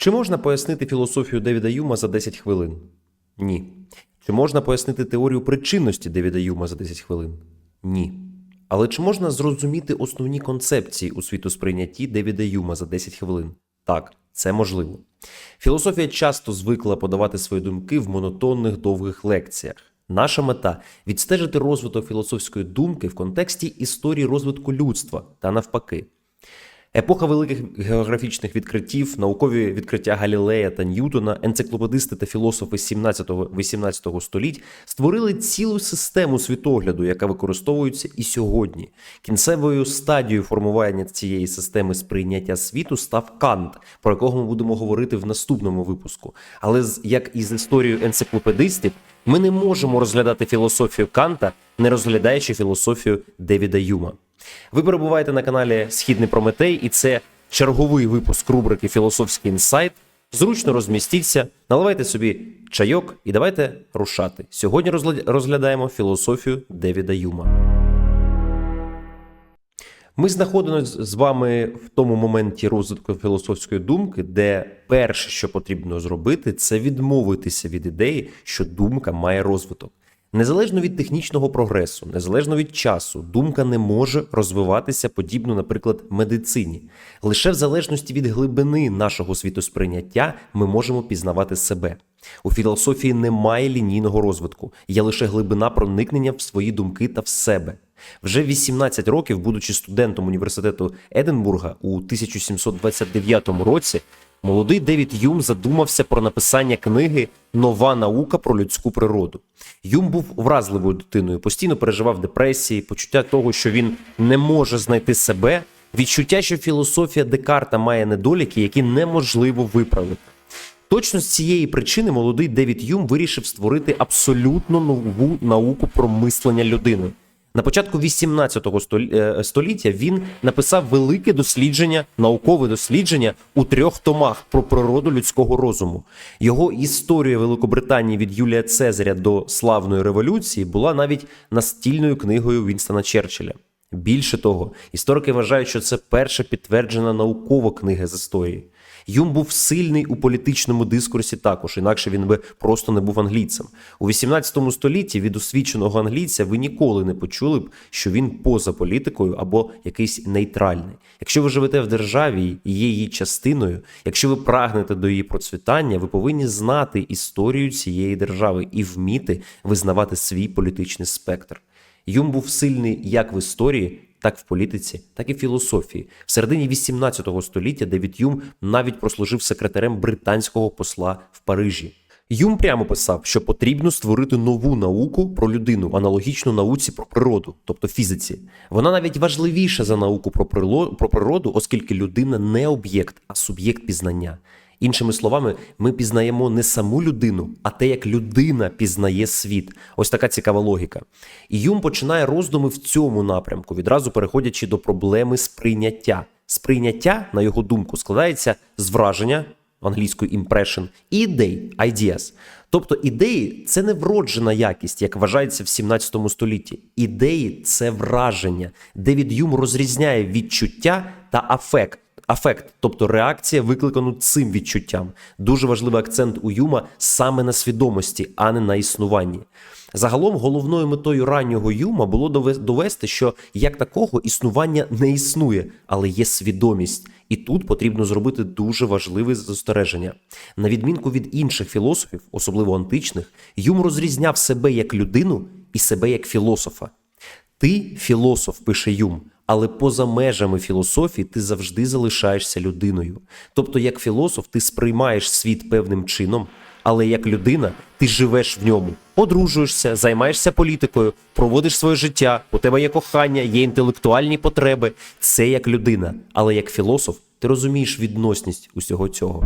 Чи можна пояснити філософію Девіда Юма за 10 хвилин? Ні. Чи можна пояснити теорію причинності Девіда Юма за 10 хвилин? Ні. Але чи можна зрозуміти основні концепції у світосприйнятті Девіда Юма за 10 хвилин? Так, це можливо. Філософія часто звикла подавати свої думки в монотонних довгих лекціях. Наша мета відстежити розвиток філософської думки в контексті історії розвитку людства та навпаки. Епоха великих географічних відкриттів, наукові відкриття Галілея та Ньютона, енциклопедисти та філософи 17-18 століть створили цілу систему світогляду, яка використовується і сьогодні. Кінцевою стадією формування цієї системи сприйняття світу став Кант, про якого ми будемо говорити в наступному випуску. Але з- як і з історією енциклопедистів, ми не можемо розглядати філософію Канта, не розглядаючи філософію Девіда Юма. Ви перебуваєте на каналі Східний Прометей, і це черговий випуск рубрики Філософський інсайт. Зручно розмістіться, наливайте собі чайок і давайте рушати. Сьогодні розглядаємо філософію Девіда Юма. Ми знаходимося з вами в тому моменті розвитку філософської думки, де перше, що потрібно зробити, це відмовитися від ідеї, що думка має розвиток. Незалежно від технічного прогресу, незалежно від часу, думка не може розвиватися подібно, наприклад, медицині. Лише в залежності від глибини нашого світосприйняття ми можемо пізнавати себе. У філософії немає лінійного розвитку, є лише глибина проникнення в свої думки та в себе. Вже 18 років, будучи студентом університету Единбурга у 1729 році, молодий Девід Юм задумався про написання книги Нова наука про людську природу. Юм був вразливою дитиною, постійно переживав депресії, почуття того, що він не може знайти себе, відчуття, що філософія Декарта має недоліки, які неможливо виправити. Точно з цієї причини молодий Девід Юм вирішив створити абсолютно нову науку про мислення людини. На початку 18 столі- е, століття він написав велике дослідження, наукове дослідження у трьох томах про природу людського розуму. Його історія Великобританії від Юлія Цезаря до славної революції була навіть настільною книгою Вінстона Черчилля. Більше того, історики вважають, що це перша підтверджена наукова книга з історії. Юм був сильний у політичному дискурсі також, інакше він би просто не був англійцем. У 18 столітті від освіченого англійця ви ніколи не почули б, що він поза політикою або якийсь нейтральний. Якщо ви живете в державі і є її частиною, якщо ви прагнете до її процвітання, ви повинні знати історію цієї держави і вміти визнавати свій політичний спектр. Юм був сильний як в історії, так в політиці, так і філософії. В середині 18 століття Девід Юм навіть прослужив секретарем британського посла в Парижі. Юм прямо писав, що потрібно створити нову науку про людину, аналогічну науці про природу, тобто фізиці. Вона навіть важливіша за науку про природу, оскільки людина не об'єкт, а суб'єкт пізнання. Іншими словами, ми пізнаємо не саму людину, а те, як людина пізнає світ. Ось така цікава логіка. І Юм починає роздуми в цьому напрямку, відразу переходячи до проблеми сприйняття. Сприйняття, на його думку, складається з враження англійською impression і ідей ideas. Тобто ідеї це не вроджена якість, як вважається в 17 столітті. Ідеї це враження. Девід Юм розрізняє відчуття та афект. Афект, тобто реакція, викликану цим відчуттям. Дуже важливий акцент у Юма саме на свідомості, а не на існуванні. Загалом головною метою раннього Юма було довести, що як такого існування не існує, але є свідомість. І тут потрібно зробити дуже важливе застереження. На відмінку від інших філософів, особливо античних, Юм розрізняв себе як людину і себе як філософа. Ти філософ, пише Юм, але поза межами філософії ти завжди залишаєшся людиною. Тобто, як філософ, ти сприймаєш світ певним чином, але як людина ти живеш в ньому, одружуєшся, займаєшся політикою, проводиш своє життя, у тебе є кохання, є інтелектуальні потреби. Це як людина, але як філософ ти розумієш відносність усього цього.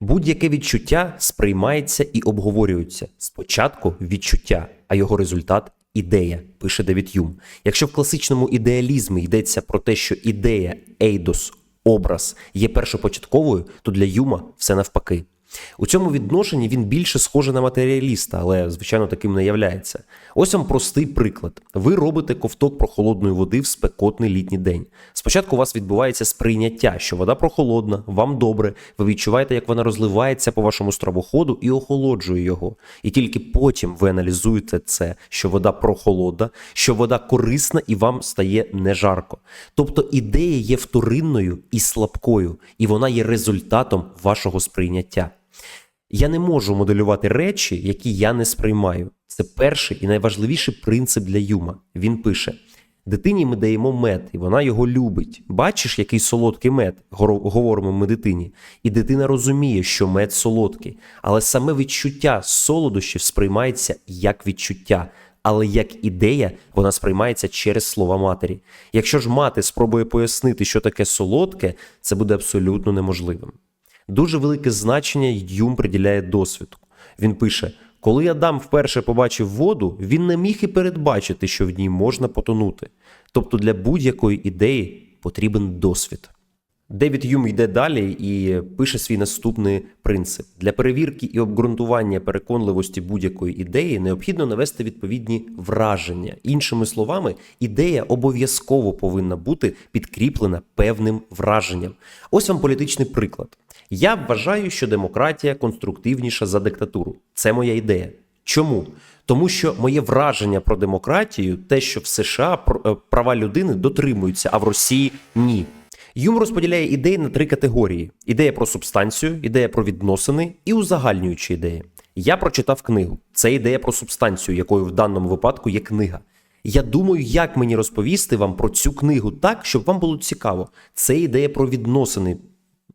Будь-яке відчуття сприймається і обговорюється. Спочатку відчуття, а його результат ідея, пише Девід Юм. Якщо в класичному ідеалізмі йдеться про те, що ідея, ейдос, образ є першопочатковою, то для Юма все навпаки. У цьому відношенні він більше схожий на матеріаліста, але звичайно таким не являється. Ось вам простий приклад: ви робите ковток прохолодної води в спекотний літній день. Спочатку у вас відбувається сприйняття, що вода прохолодна, вам добре. Ви відчуваєте, як вона розливається по вашому стравоходу і охолоджує його. І тільки потім ви аналізуєте це, що вода прохолодна, що вода корисна і вам стає не жарко. Тобто ідея є вторинною і слабкою, і вона є результатом вашого сприйняття. Я не можу моделювати речі, які я не сприймаю. Це перший і найважливіший принцип для Юма. Він пише: дитині ми даємо мед, і вона його любить. Бачиш, який солодкий мед, говоримо ми дитині. І дитина розуміє, що мед солодкий, але саме відчуття солодощів сприймається як відчуття. Але як ідея вона сприймається через слова матері. Якщо ж мати спробує пояснити, що таке солодке, це буде абсолютно неможливим. Дуже велике значення Юм приділяє досвіду. Він пише: коли Адам вперше побачив воду, він не міг і передбачити, що в ній можна потонути. Тобто для будь-якої ідеї потрібен досвід. Девід Юм йде далі і пише свій наступний принцип: для перевірки і обґрунтування переконливості будь-якої ідеї необхідно навести відповідні враження. Іншими словами, ідея обов'язково повинна бути підкріплена певним враженням. Ось вам політичний приклад. Я вважаю, що демократія конструктивніша за диктатуру. Це моя ідея. Чому? Тому що моє враження про демократію, те, що в США е, права людини дотримуються, а в Росії ні. Юм розподіляє ідеї на три категорії: ідея про субстанцію, ідея про відносини і узагальнюючі ідеї. Я прочитав книгу. Це ідея про субстанцію, якою в даному випадку є книга. Я думаю, як мені розповісти вам про цю книгу так, щоб вам було цікаво. Це ідея про відносини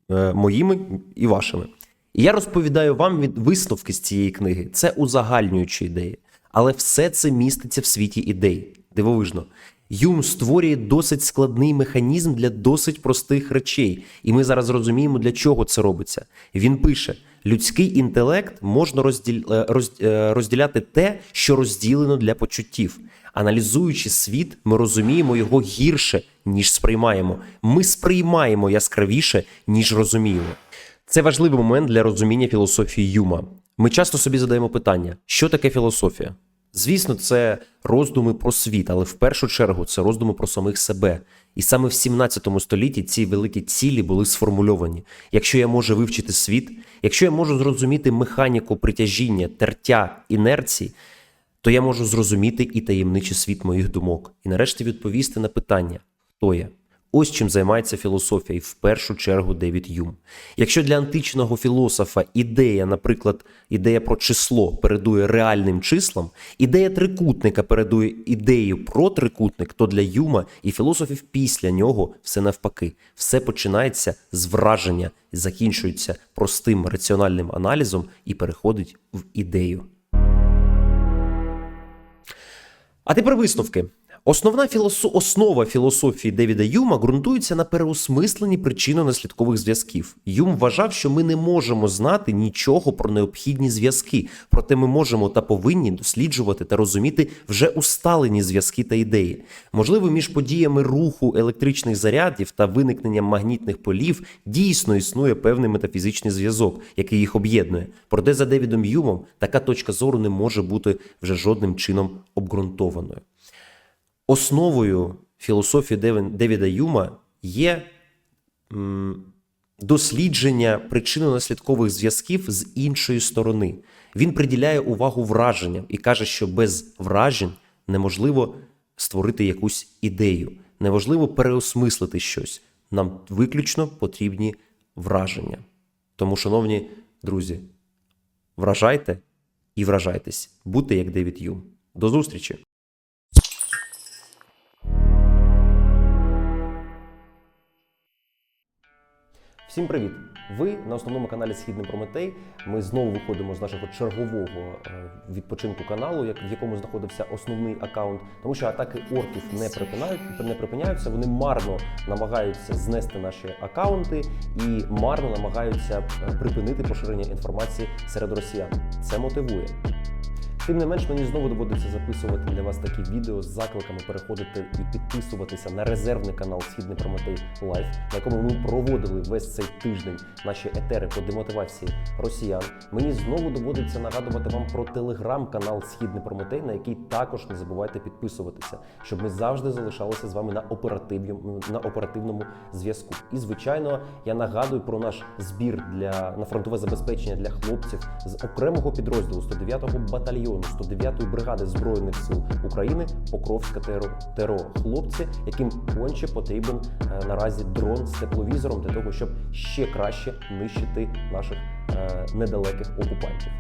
моїми і вашими. І я розповідаю вам від висновки з цієї книги. Це узагальнюючі ідеї. Але все це міститься в світі ідей. Дивовижно. Юм створює досить складний механізм для досить простих речей, і ми зараз розуміємо, для чого це робиться. Він пише: людський інтелект можна е, е, розділяти те, що розділено для почуттів. Аналізуючи світ, ми розуміємо його гірше, ніж сприймаємо. Ми сприймаємо яскравіше, ніж розуміємо. Це важливий момент для розуміння філософії Юма. Ми часто собі задаємо питання: що таке філософія? Звісно, це роздуми про світ, але в першу чергу це роздуми про самих себе. І саме в 17 столітті ці великі цілі були сформульовані. Якщо я можу вивчити світ, якщо я можу зрозуміти механіку притяжіння, тертя, інерції, то я можу зрозуміти і таємничий світ моїх думок, і нарешті відповісти на питання, хто я. Ось чим займається філософія, і в першу чергу Девід Юм. Якщо для античного філософа ідея, наприклад, ідея про число передує реальним числам, ідея трикутника передує ідею про трикутник, то для Юма і філософів після нього все навпаки. Все починається з враження, закінчується простим раціональним аналізом і переходить в ідею. А тепер висновки. Основна філосо... основа філософії Девіда Юма ґрунтується на переосмисленні причинно-наслідкових зв'язків. Юм вважав, що ми не можемо знати нічого про необхідні зв'язки, проте ми можемо та повинні досліджувати та розуміти вже усталені зв'язки та ідеї. Можливо, між подіями руху електричних зарядів та виникненням магнітних полів дійсно існує певний метафізичний зв'язок, який їх об'єднує. Проте за Девідом Юмом така точка зору не може бути вже жодним чином обґрунтованою. Основою філософії Девіда Юма є дослідження причинно-наслідкових зв'язків з іншої сторони. Він приділяє увагу враженням і каже, що без вражень неможливо створити якусь ідею, неможливо переосмислити щось. Нам виключно потрібні враження. Тому, шановні друзі, вражайте і вражайтесь. Будьте як Девід Юм. До зустрічі! Всім привіт! Ви на основному каналі Східний Прометей. Ми знову виходимо з нашого чергового е, відпочинку каналу, в якому знаходився основний аккаунт, тому що атаки орків не припинають, не припиняються. Вони марно намагаються знести наші аккаунти і марно намагаються е, припинити поширення інформації серед росіян. Це мотивує. Тим не менш, мені знову доводиться записувати для вас такі відео з закликами переходити і підписуватися на резервний канал Східний Прометей Лайф, на якому ми проводили весь цей тиждень наші етери по демотивації росіян. Мені знову доводиться нагадувати вам про телеграм-канал Східний Прометей, на який також не забувайте підписуватися, щоб ми завжди залишалися з вами на оперативному на оперативному зв'язку. І звичайно, я нагадую про наш збір для на фронтове забезпечення для хлопців з окремого підрозділу 109-го батальйону 109-ї бригади збройних сил України Покровська ТРО. ТРО. Хлопці, яким конче потрібен е, наразі дрон з тепловізором для того, щоб ще краще нищити наших э, недалеких оккупантов.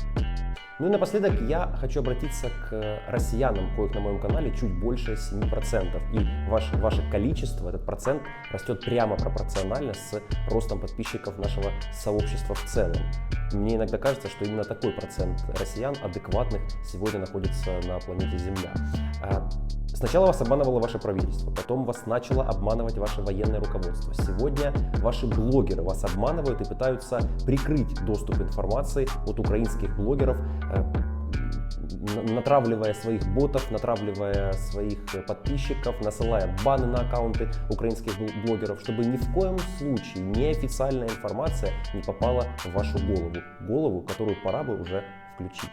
Ну и напоследок я хочу обратиться к россиянам, коих на моем канале чуть больше 7%. И ваше, ваше количество, этот процент растет прямо пропорционально с ростом подписчиков нашего сообщества в целом. Мне иногда кажется, что именно такой процент россиян адекватных сегодня находится на планете Земля. А, Сначала вас обманывало ваше правительство, потом вас начало обманывать ваше военное руководство. Сегодня ваши блогеры вас обманывают и пытаются прикрыть доступ информации от украинских блогеров, э, н- натравливая своих ботов, натравливая своих э, подписчиков, насылая баны на аккаунты украинских бл- блогеров, чтобы ни в коем случае неофициальная информация не попала в вашу голову. Голову, которую пора бы уже включить.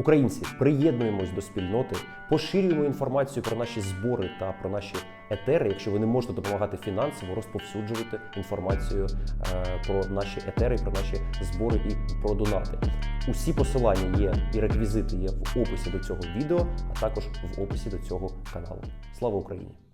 Українці, приєднуємось до спільноти, поширюємо інформацію про наші збори та про наші етери. Якщо ви не можете допомагати фінансово, розповсюджувати інформацію е, про наші етери, про наші збори і про донати. Усі посилання є і реквізити є в описі до цього відео, а також в описі до цього каналу. Слава Україні!